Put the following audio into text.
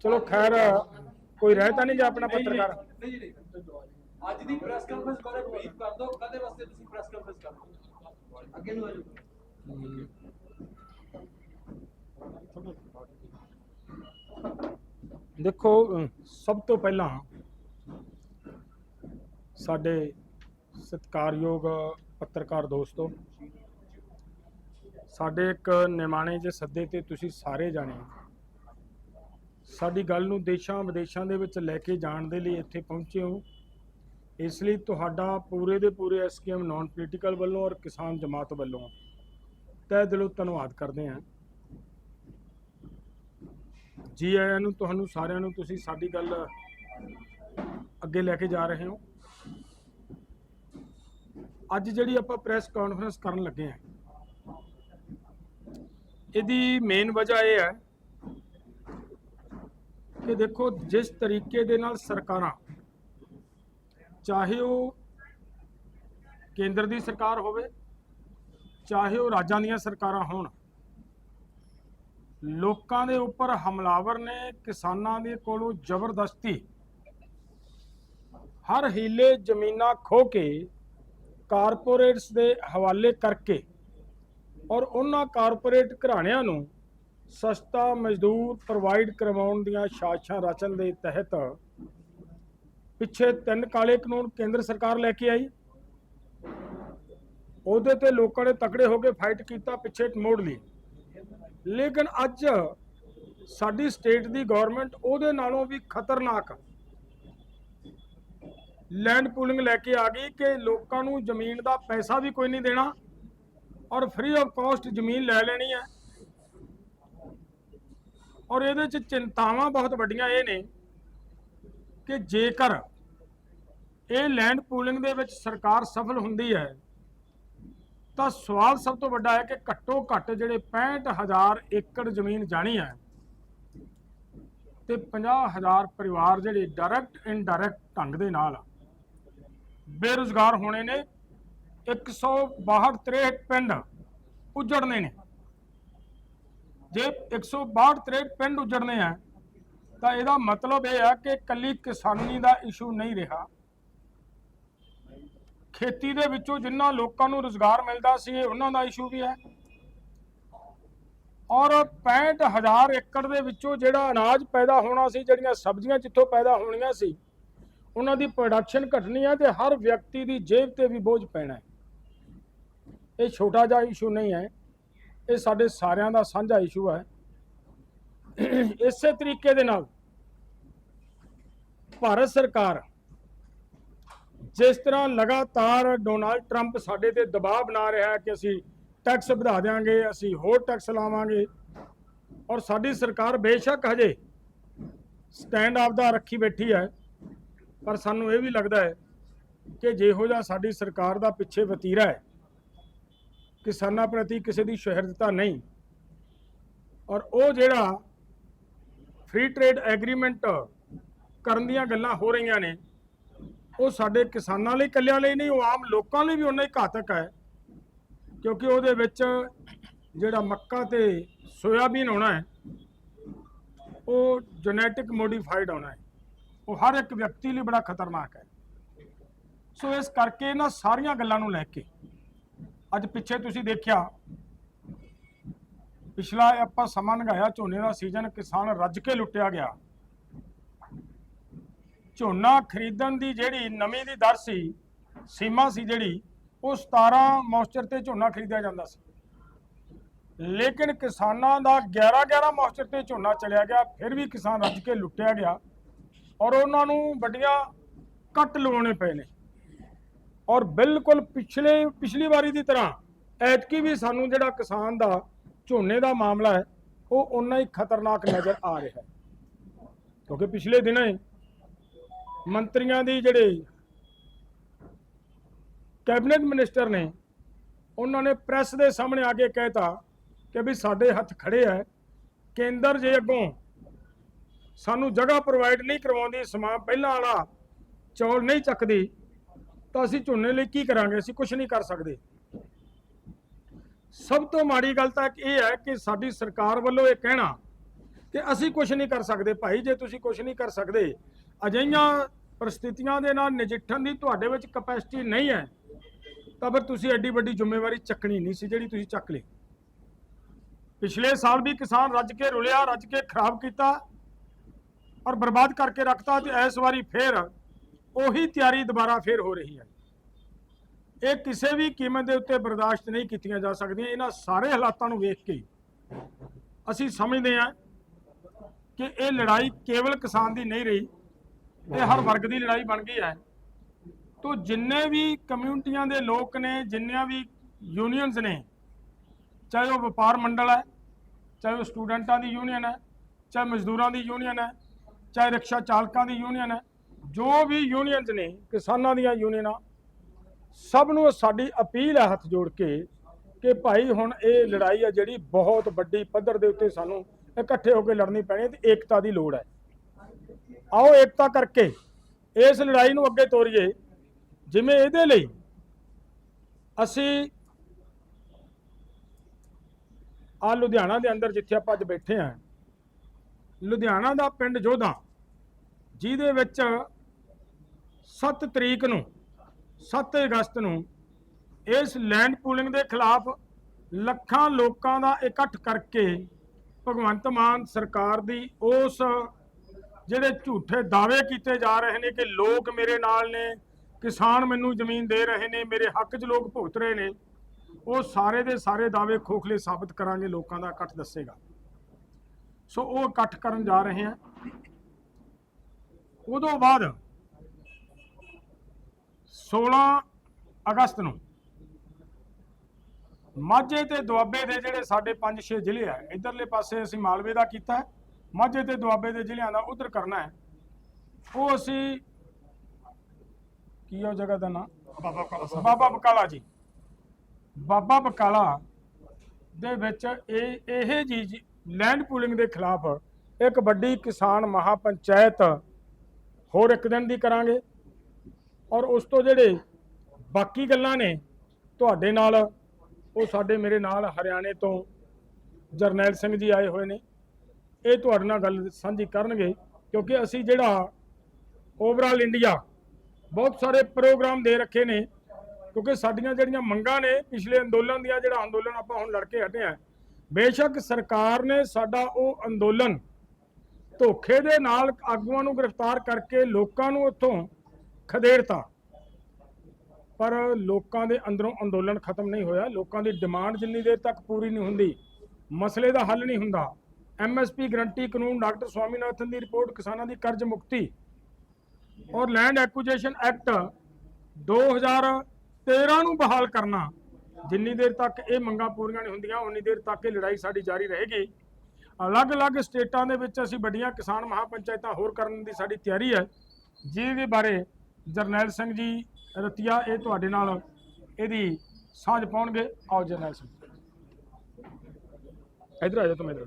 ਚਲੋ ਖੈਰ ਕੋਈ ਰਹਿ ਤਾਂ ਨਹੀਂ ਗਿਆ ਆਪਣਾ ਪੱਤਰਕਾਰ। ਨਹੀਂ ਜੀ ਨਹੀਂ ਅੱਜ ਦੀ ਪ੍ਰੈਸ ਕਾਨਫਰੰਸ ਬਾਰੇ ਬਰੀਫ ਕਰ ਦਿਓ ਕਦੇ ਵਾਸਤੇ ਤੁਸੀਂ ਪ੍ਰੈਸ ਕਾਨਫਰੰਸ ਕਰ ਅੱਗੇ ਨੂੰ ਆ ਜਾਓ। ਦੇਖੋ ਸਭ ਤੋਂ ਪਹਿਲਾਂ ਸਾਡੇ ਸਤਿਕਾਰਯੋਗ ਪੱਤਰਕਾਰ ਦੋਸਤੋ ਸਾਡੇ ਇੱਕ ਨਿਮਾਣੇ ਜੇ ਸੱਦੇ ਤੇ ਤੁਸੀਂ ਸਾਰੇ ਜਾਣੇ ਸਾਡੀ ਗੱਲ ਨੂੰ ਦੇਸ਼ਾਂ ਵਿਦੇਸ਼ਾਂ ਦੇ ਵਿੱਚ ਲੈ ਕੇ ਜਾਣ ਦੇ ਲਈ ਇੱਥੇ ਪਹੁੰਚੇ ਹੋ। ਇਸ ਲਈ ਤੁਹਾਡਾ ਪੂਰੇ ਦੇ ਪੂਰੇ ਐਸਕੇਐਮ ਨਾਨ ਪੋਲੀਟੀਕਲ ਵੱਲੋਂ ਔਰ ਕਿਸਾਨ ਜਮਾਤ ਵੱਲੋਂ ਤਹਿ ਦਿਲੋਂ ਧੰਨਵਾਦ ਕਰਦੇ ਹਾਂ। ਜੀ ਆਇਆਂ ਨੂੰ, ਤੁਹਾਨੂੰ ਸਾਰਿਆਂ ਨੂੰ ਤੁਸੀਂ ਸਾਡੀ ਗੱਲ ਅੱਗੇ ਲੈ ਕੇ ਜਾ ਰਹੇ ਹੋ। ਅੱਜ ਜਿਹੜੀ ਆਪਾਂ ਪ੍ਰੈਸ ਕਾਨਫਰੰਸ ਕਰਨ ਲੱਗੇ ਹਾਂ, ਇਹਦੀ ਮੇਨ ਵਜ੍ਹਾ ਇਹ ਹੈ ਕਿ ਦੇਖੋ ਜਿਸ ਤਰੀਕੇ ਦੇ ਨਾਲ ਸਰਕਾਰਾਂ, ਚਾਹੇ ਉਹ ਕੇਂਦਰ ਦੀ ਸਰਕਾਰ ਹੋਵੇ, ਚਾਹੇ ਉਹ ਰਾਜਾਂ ਦੀਆਂ ਸਰਕਾਰਾਂ ਹੋਣ, ਲੋਕਾਂ ਦੇ ਉੱਪਰ ਹਮਲਾਵਰ ਨੇ ਕਿਸਾਨਾਂ ਦੇ ਕੋਲੋਂ ਜ਼ਬਰਦਸਤੀ ਹਰ ਹੀਲੇ ਜ਼ਮੀਨਾਂ ਖੋ ਕੇ ਕਾਰਪੋਰੇਟਸ ਦੇ ਹਵਾਲੇ ਕਰਕੇ ਔਰ ਉਹਨਾਂ ਕਾਰਪੋਰੇਟ ਘਰਾਣਿਆਂ ਨੂੰ ਸਸਤਾ ਮਜ਼ਦੂਰ ਪ੍ਰੋਵਾਈਡ ਕਰਵਾਉਣ ਦੀਆਂ ਸਾਜ਼ਿਸ਼ਾਂ ਰਚਨ ਦੇ ਤਹਿਤ ਪਿੱਛੇ ਤਿੰਨ ਕਾਲੇ ਕਾਨੂੰਨ ਕੇਂਦਰ ਸਰਕਾਰ ਲੈ ਕੇ ਆਈ। ਉਹਦੇ ਤੇ ਲੋਕਾਂ ਨੇ ਤਕੜੇ ਹੋ ਕੇ ਫਾਈਟ ਕੀਤਾ, ਪਿੱਛੇ ਮੋੜ ਲਈ। ਲੇਕਿਨ ਅੱਜ ਸਾਡੀ ਸਟੇਟ ਦੀ ਗਵਰਨਮੈਂਟ ਉਹਦੇ ਨਾਲੋਂ ਵੀ ਖਤਰਨਾਕ ਲੈਂਡ ਪੂਲਿੰਗ ਲੈ ਕੇ ਆ ਗਈ ਕਿ ਲੋਕਾਂ ਨੂੰ ਜ਼ਮੀਨ ਦਾ ਪੈਸਾ ਵੀ ਕੋਈ ਨਹੀਂ ਦੇਣਾ ਔਰ ਫ੍ਰੀ ਆਫ ਕਾਸਟ ਜ਼ਮੀਨ ਲੈ ਲੈਣੀ ਹੈ। ਔਰ ਇਹਦੇ ਚ ਚਿੰਤਾਵਾਂ ਬਹੁਤ ਵੱਡੀਆਂ ਇਹ ਨੇ ਕਿ ਜੇਕਰ ਇਹ ਲੈਂਡ ਪੂਲਿੰਗ ਦੇ ਵਿੱਚ ਸਰਕਾਰ ਸਫਲ ਹੁੰਦੀ ਹੈ, ਤਾਂ ਸਵਾਲ ਸਭ ਤੋਂ ਵੱਡਾ ਹੈ ਕਿ ਘੱਟੋ ਘੱਟ ਜਿਹੜੇ 65000 ਏਕੜ ਜ਼ਮੀਨ ਜਾਣੀ ਹੈ ਤੇ 50000 ਪਰਿਵਾਰ ਜਿਹੜੇ ਡਾਇਰੈਕਟ ਇਨਡਾਇਰੈਕਟ ਢੰਗ ਦੇ ਨਾਲ ਬੇਰੁਜ਼ਗਾਰ ਹੋਣੇ ਨੇ 162 63 ਪਿੰਡ ਉਜੜਨੇ ਨੇ। ਜੇ 162 63 ਪਿੰਡ ਉਜੜਨੇ ਆ, ਤਾਂ ਇਹਦਾ ਮਤਲਬ ਇਹ ਆ ਕਿ ਕੱਲੀ ਕਿਸਾਨੀ ਦਾ ਇਸ਼ੂ ਨਹੀਂ ਰਿਹਾ। ਖੇਤੀ ਦੇ ਵਿੱਚੋਂ ਜਿੰਨਾ ਲੋਕਾਂ ਨੂੰ ਰੋਜ਼ਗਾਰ ਮਿਲਦਾ ਸੀ, ਇਹ ਉਹਨਾਂ ਦਾ ਇਸ਼ੂ ਵੀ ਹੈ। ਔਰ 65000 ਏਕੜ ਦੇ ਵਿੱਚੋਂ ਜਿਹੜਾ ਅਨਾਜ ਪੈਦਾ ਹੋਣਾ ਸੀ, ਜਿਹੜੀਆਂ ਸਬਜ਼ੀਆਂ ਜਿੱਥੋਂ ਪੈਦਾ ਹੋਣੀਆਂ ਸੀ, ਉਹਨਾਂ ਦੀ ਪ੍ਰੋਡਕਸ਼ਨ ਘਟਣੀ ਹੈ ਤੇ ਹਰ ਵਿਅਕਤੀ ਦੀ ਜੇਬ ਤੇ ਵੀ ਬੋਝ ਪੈਣਾ ਹੈ। ਇਹ ਛੋਟਾ ਜਿਹਾ ਇਸ਼ੂ ਨਹੀਂ ਹੈ। ਇਹ ਸਾਡੇ ਸਾਰਿਆਂ ਦਾ ਸਾਂਝਾ ਇਸ਼ੂ ਹੈ। ਇਸੇ ਤਰੀਕੇ ਦੇ ਨਾਲ ਭਾਰਤ ਸਰਕਾਰ ਜਿਸ ਤਰ੍ਹਾਂ ਲਗਾਤਾਰ ਡੋਨਾਲਡ ਟਰੰਪ ਸਾਡੇ ਤੇ ਦਬਾਅ ਬਣਾ ਰਿਹਾ ਹੈ ਕਿ ਅਸੀਂ ਟੈਕਸ ਵਧਾ ਦੇਵਾਂਗੇ ਅਸੀਂ ਹੋਰ ਟੈਕਸ ਲਾਵਾਂਗੇ ਔਰ ਸਾਡੀ ਸਰਕਾਰ ਬੇਸ਼ੱਕ ਹਜੇ ਸਟੈਂਡ ਆਫ ਦਾ ਰੱਖੀ ਬੈਠੀ ਹੈ। ਪਰ ਸਾਨੂੰ ਇਹ ਵੀ ਲੱਗਦਾ ਹੈ ਕਿ ਜਿਹੋ ਜਿਹਾ ਸਾਡੀ ਸਰਕਾਰ ਦਾ ਪਿੱਛੇ ਵਤੀਰਾ ਹੈ ਕਿਸਾਨਾਂ ਪ੍ਰਤੀ ਕਿਸੇ ਦੀ ਸ਼ਹਿਰਦਤਾ ਨਹੀਂ। ਔਰ ਉਹ ਜਿਹੜਾ ਫ੍ਰੀ ਟ੍ਰੇਡ ਐਗਰੀਮੈਂਟ ਕਰਨ ਦੀਆਂ ਗੱਲਾਂ ਹੋ ਰਹੀਆਂ ਨੇ, ਉਹ ਸਾਡੇ ਕਿਸਾਨਾਂ ਲਈ, ਇਕੱਲਿਆਂ ਲਈ ਨਹੀਂ, ਉਹ ਆਮ ਲੋਕਾਂ ਲਈ ਵੀ ਉਨਾ ਹੀ ਘਾਤਕ ਹੈ। ਕਿਉਂਕਿ ਉਹਦੇ ਵਿੱਚ ਜਿਹੜਾ ਮੱਕਾ ਤੇ ਸੋਇਆਬੀਨ ਆਉਣਾ ਹੈ, ਉਹ ਜੈਨੇਟਿਕ ਮੋਡੀਫਾਈਡ ਆਉਣਾ ਹੈ। ਉਹ ਹਰ ਇੱਕ ਵਿਅਕਤੀ ਲਈ ਬੜਾ ਖਤਰਨਾਕ ਹੈ। ਸੋ ਇਸ ਕਰਕੇ ਇਹਨਾਂ ਸਾਰੀਆਂ ਗੱਲਾਂ ਨੂੰ ਲੈ ਕੇ ਅੱਜ ਪਿੱਛੇ ਤੁਸੀਂ ਦੇਖਿਆ, ਪਿਛਲਾ ਆਪਾਂ ਸਮਾਂ ਲੰਘਾਇਆ, ਝੋਨੇ ਦਾ ਸੀਜ਼ਨ ਕਿਸਾਨ ਰੱਜ ਕੇ ਲੁੱਟਿਆ ਗਿਆ। ਝੋਨਾ ਖਰੀਦਣ ਦੀ ਜਿਹੜੀ ਨਮੀ ਦੀ ਦਰ ਸੀ, ਸੀਮਾ ਸੀ ਜਿਹੜੀ, ਉਹ 17 ਮੌਸਚਰ ਤੇ ਝੋਨਾ ਖਰੀਦਿਆ ਜਾਂਦਾ ਸੀ। ਲੇਕਿਨ ਕਿਸਾਨਾਂ ਦਾ 11 11 ਮੌਸਚਰ ਤੇ ਝੋਨਾ ਚਲਿਆ ਗਿਆ, ਫਿਰ ਵੀ ਕਿਸਾਨ ਰੱਜ ਕੇ ਲੁੱਟਿਆ ਗਿਆ ਔਰ ਉਹਨਾਂ ਨੂੰ ਵੱਡੀਆਂ ਕੱਟ ਲਵਾਉਣੇ ਪਏ ਨੇ। ਔਰ ਬਿਲਕੁਲ ਪਿਛਲੇ, ਪਿਛਲੀ ਵਾਰੀ ਦੀ ਤਰ੍ਹਾਂ ਐਤਕੀ ਵੀ ਸਾਨੂੰ ਜਿਹੜਾ ਕਿਸਾਨ ਦਾ ਝੋਨੇ ਦਾ ਮਾਮਲਾ ਹੈ, ਉਹ ਉਨਾ ਹੀ ਖਤਰਨਾਕ ਨਜ਼ਰ ਆ ਰਿਹਾ ਹੈ। ਕਿਉਂਕਿ ਪਿਛਲੇ ਦਿਨਾਂ ਹੀ ਮੰਤਰੀਆਂ ਦੀ ਜਿਹੜੇ ਕੈਬਨਿਟ ਮਿਨਿਸਟਰ ਨੇ, ਉਹਨਾਂ ਨੇ ਪ੍ਰੈਸ ਦੇ ਸਾਹਮਣੇ ਆ ਕੇ ਕਹਿਤਾ ਕਿ ਵੀ ਸਾਡੇ ਹੱਥ ਖੜੇ ਹੈ, ਕੇਂਦਰ ਜੇ ਅੱਗੋਂ ਸਾਨੂੰ ਜਗ੍ਹਾ ਪ੍ਰੋਵਾਈਡ ਨਹੀਂ ਕਰਵਾਉਂਦੀ, ਸਮਾਂ ਪਹਿਲਾਂ ਵਾਲਾ ਚੌਲ ਨਹੀਂ ਚੱਕਦੀ ਤਾਂ ਅਸੀਂ ਝੋਨੇ ਲਈ ਕੀ ਕਰਾਂਗੇ? ਅਸੀਂ ਕੁਝ ਨਹੀਂ ਕਰ ਸਕਦੇ। ਸਭ ਤੋਂ ਮਾੜੀ ਗੱਲ ਤਾਂ ਇਹ ਹੈ ਕਿ ਸਾਡੀ ਸਰਕਾਰ ਵੱਲੋਂ ਇਹ ਕਹਿਣਾ ਕਿ ਅਸੀਂ ਕੁਝ ਨਹੀਂ ਕਰ ਸਕਦੇ। ਭਾਈ, ਜੇ ਤੁਸੀਂ ਕੁਝ ਨਹੀਂ ਕਰ ਸਕਦੇ, ਅਜਿਹੀਆਂ ਪਰਿਸਥਿਤੀਆਂ ਦੇ ਨਾਲ ਨਜਿੱਠਣ ਦੀ ਤੁਹਾਡੇ ਵਿੱਚ ਕਪੈਸਿਟੀ ਨਹੀਂ ਹੈ, ਤਾਂ ਫਿਰ ਤੁਸੀਂ ਐਡੀ ਵੱਡੀ ਜ਼ਿੰਮੇਵਾਰੀ ਚੱਕਣੀ ਨਹੀਂ ਸੀ ਜਿਹੜੀ ਤੁਸੀਂ ਚੱਕ ਲਈ। ਪਿਛਲੇ ਸਾਲ ਵੀ ਕਿਸਾਨ ਰੱਜ ਕੇ ਰੁਲਿਆ, ਰੱਜ ਕੇ ਖਰਾਬ ਕੀਤਾ ਔਰ ਬਰਬਾਦ ਕਰਕੇ ਰੱਖਤਾ ਤੇ ਇਸ ਵਾਰੀ ਫੇਰ ਉਹੀ ਤਿਆਰੀ ਦੁਬਾਰਾ ਫੇਰ ਹੋ ਰਹੀ ਹੈ। ਇਹ ਕਿਸੇ ਵੀ ਕੀਮਤ ਦੇ ਉੱਤੇ ਬਰਦਾਸ਼ਤ ਨਹੀਂ ਕੀਤੀਆਂ ਜਾ ਸਕਦੀਆਂ। ਇਹਨਾਂ ਸਾਰੇ ਹਾਲਾਤਾਂ ਨੂੰ ਵੇਖ ਕੇ ਅਸੀਂ ਸਮਝਦੇ ਹਾਂ ਕਿ ਇਹ ਲੜਾਈ ਕੇਵਲ ਕਿਸਾਨ ਦੀ ਨਹੀਂ ਰਹੀ, ਇਹ ਹਰ ਵਰਗ ਦੀ ਲੜਾਈ ਬਣ ਗਈ ਹੈ। ਤੋ ਜਿੰਨੇ ਵੀ ਕਮਿਊਨਿਟੀਆਂ ਦੇ ਲੋਕ ਨੇ, ਜਿੰਨੀਆਂ ਵੀ ਯੂਨੀਅਨਸ ਨੇ, ਚਾਹੇ ਉਹ ਵਪਾਰ ਮੰਡਲ ਹੈ, ਚਾਹੇ ਉਹ ਸਟੂਡੈਂਟਾਂ ਦੀ ਯੂਨੀਅਨ ਹੈ, ਚਾਹੇ ਮਜ਼ਦੂਰਾਂ ਦੀ ਯੂਨੀਅਨ ਹੈ, ਚਾਹੇ ਰਿਕਸ਼ਾ ਚਾਲਕਾਂ ਦੀ ਯੂਨੀਅਨ ਹੈ ਜੋ ਵੀ ਯੂਨੀਅਨਸ ਨੇ, ਕਿਸਾਨਾਂ ਦੀਆਂ ਯੂਨੀਅਨਾਂ ਸਭ ਨੂੰ ਸਾਡੀ ਅਪੀਲ ਹੈ ਹੱਥ ਜੋੜ ਕੇ ਕਿ ਭਾਈ ਹੁਣ ਇਹ ਲੜਾਈ ਹੈ ਜਿਹੜੀ ਬਹੁਤ ਵੱਡੀ ਪੱਧਰ ਦੇ ਉੱਤੇ ਸਾਨੂੰ ਇਕੱਠੇ ਹੋ ਕੇ ਲੜਨੀ ਪੈਣੀ ਹੈ ਤੇ ਏਕਤਾ ਦੀ ਲੋੜ ਹੈ। ਆਓ ਏਕਤਾ ਕਰਕੇ ਇਸ ਲੜਾਈ ਨੂੰ ਅੱਗੇ ਤੋਰੀਏ, ਜਿਵੇਂ ਇਹਦੇ ਲਈ ਅਸੀਂ ਆ ਲੁਧਿਆਣਾ ਦੇ ਅੰਦਰ ਜਿੱਥੇ ਆਪਾਂ ਅੱਜ ਬੈਠੇ ਹਾਂ, ਲੁਧਿਆਣਾ ਦਾ ਪਿੰਡ ਜੋਧਾ, ਜਿਹਦੇ ਵਿੱਚ 7 ਤਰੀਕ ਨੂੰ 7 ਅਗਸਤ ਨੂੰ ਇਸ ਲੈਂਡ ਪੂਲਿੰਗ ਦੇ ਖਿਲਾਫ ਲੱਖਾਂ ਲੋਕਾਂ ਦਾ ਇਕੱਠ ਕਰਕੇ ਭਗਵੰਤ ਮਾਨ ਸਰਕਾਰ ਦੀ ਉਸ ਜਿਹੜੇ ਝੂਠੇ ਦਾਅਵੇ ਕੀਤੇ ਜਾ ਰਹੇ ਨੇ ਕਿ ਲੋਕ ਮੇਰੇ ਨਾਲ ਨੇ, ਕਿਸਾਨ ਮੈਨੂੰ ਜ਼ਮੀਨ ਦੇ ਰਹੇ ਨੇ, ਮੇਰੇ ਹੱਕ 'ਚ ਲੋਕ ਭੁਗਤ ਰਹੇ ਨੇ, ਉਹ ਸਾਰੇ ਦੇ ਸਾਰੇ ਦਾਅਵੇ ਖੋਖਲੇ ਸਾਬਤ ਕਰਾਂਗੇ, ਲੋਕਾਂ ਦਾ ਇਕੱਠ ਦੱਸੇਗਾ। ਸੋ ਉਹ ਇਕੱਠ ਕਰਨ ਜਾ ਰਹੇ ਹਾਂ ਉਦੋਂ ਬਾਅਦ 16 ਅਗਸਤ ਨੂੰ ਮਾਝੇ ਤੇ ਦੁਆਬੇ ਦੇ ਜਿਹੜੇ ਸਾਡੇ 5-6 ਜ਼ਿਲ੍ਹੇ ਆ ਇਧਰਲੇ ਪਾਸੇ ਅਸੀਂ ਮਾਲਵੇ ਦਾ ਕੀਤਾ ਹੈ ਮਾਝੇ ਤੇ ਦੁਆਬੇ ਦੇ ਜ਼ਿਲ੍ਹਿਆਂ ਦਾ ਉਧਰ ਕਰਨਾ ਹੈ। ਉਹ ਅਸੀਂ ਕੀ ਉਹ ਜਗ੍ਹਾ ਦਾ ਨਾਮ ਬਾਬਾ ਬਕਾਲਾ ਬਾਬਾ ਬਕਾਲਾ ਜੀ। ਬਾਬਾ ਬਕਾਲਾ ਦੇ ਵਿੱਚ ਇਹ ਇਹ ਜੀ ਲੈਂਡ ਪੂਲਿੰਗ ਦੇ ਖਿਲਾਫ ਇੱਕ ਵੱਡੀ ਕਿਸਾਨ ਮਹਾ ਪੰਚਾਇਤ ਹੋਰ ਇੱਕ ਦਿਨ ਦੀ ਕਰਾਂਗੇ। ਔਰ ਉਸ ਤੋਂ ਜਿਹੜੇ ਬਾਕੀ ਗੱਲਾਂ ਨੇ, ਤੁਹਾਡੇ ਨਾਲ, ਉਹ ਸਾਡੇ ਮੇਰੇ ਨਾਲ ਹਰਿਆਣੇ ਤੋਂ ਜਰਨੈਲ ਸਿੰਘ ਜੀ ਆਏ ਹੋਏ ਨੇ। ਇਹ ਤੁਹਾਡੇ ਨਾਲ ਗੱਲ ਸਾਂਝੀ ਕਰਨਗੇ, ਕਿਉਂਕਿ ਅਸੀਂ ਜਿਹੜਾ ਓਵਰਆਲ ਇੰਡੀਆ ਬਹੁਤ ਸਾਰੇ ਪ੍ਰੋਗਰਾਮ ਦੇ ਰੱਖੇ ਨੇ, ਕਿਉਂਕਿ ਸਾਡੀਆਂ ਜਿਹੜੀਆਂ ਮੰਗਾਂ ਨੇ, ਪਿਛਲੇ ਅੰਦੋਲਨ ਦੀਆਂ ਜਿਹੜਾ ਅੰਦੋਲਨ ਆਪਾਂ ਹੁਣ ਲੜ ਕੇ ਹਟੇ ਆ ਬੇਸ਼ੱਕ ਸਰਕਾਰ ਨੇ ਸਾਡਾ ਉਹ ਅੰਦੋਲਨ ਧੋਖੇ ਦੇ ਨਾਲ ਆਗੂਆਂ ਨੂੰ ਗ੍ਰਿਫਤਾਰ ਕਰਕੇ ਲੋਕਾਂ ਨੂੰ ਉੱਥੋਂ ਖਦੇੜਤਾ ਪਰ ਲੋਕਾਂ ਦੇ ਅੰਦਰੋਂ ਅੰਦੋਲਨ ਖਤਮ ਨਹੀਂ ਹੋਇਆ। ਲੋਕਾਂ ਦੀ ਡਿਮਾਂਡ ਜਿੰਨੀ ਦੇਰ ਤੱਕ ਪੂਰੀ ਨਹੀਂ ਹੁੰਦੀ, ਮਸਲੇ ਦਾ ਹੱਲ ਨਹੀਂ ਹੁੰਦਾ। ਐਮਐਸਪੀ ਗਰੰਟੀ ਕਾਨੂੰਨ, ਡਾਕਟਰ ਸਵਾਮੀਨਾਥਨ ਦੀ ਰਿਪੋਰਟ, ਕਿਸਾਨਾਂ ਦੀ ਕਰਜ਼ ਮੁਕਤੀ ਔਰ ਲੈਂਡ ਐਕੁਜੀਸ਼ਨ ਐਕਟ 2013 ਨੂੰ ਬਹਾਲ ਕਰਨਾ। ਜਿੰਨੀ ਦੇਰ ਤੱਕ ਇਹ ਮੰਗਾਂ ਪੂਰੀਆਂ ਨਹੀਂ ਹੁੰਦੀਆਂ ਉਨੀ ਦੇਰ ਤੱਕ ਇਹ ਲੜਾਈ ਸਾਡੀ ਜਾਰੀ ਰਹੇਗੀ। ਅਲੱਗ-ਅਲੱਗ ਸਟੇਟਾਂ ਦੇ ਵਿੱਚ ਅਸੀਂ ਵੱਡੀਆਂ ਕਿਸਾਨ ਮਹਾਪੰਚਾਇਤਾਂ ਹੋਰ ਕਰਨ ਦੀ ਸਾਡੀ ਤਿਆਰੀ ਹੈ। ਜਿਹਦੇ ਬਾਰੇ ਜਰਨੈਲ ਸਿੰਘ ਜੀ, ਰਤੀਆ, ਇਹ ਤੁਹਾਡੇ ਨਾਲ ਇਹਦੀ ਸਾਂਝ ਪਾਉਣਗੇ। ਆਓ ਜਰਨੈਲ ਸਿੰਘ। ਇਧਰ ਆ ਜਾ ਤੁਮ ਇਧਰ।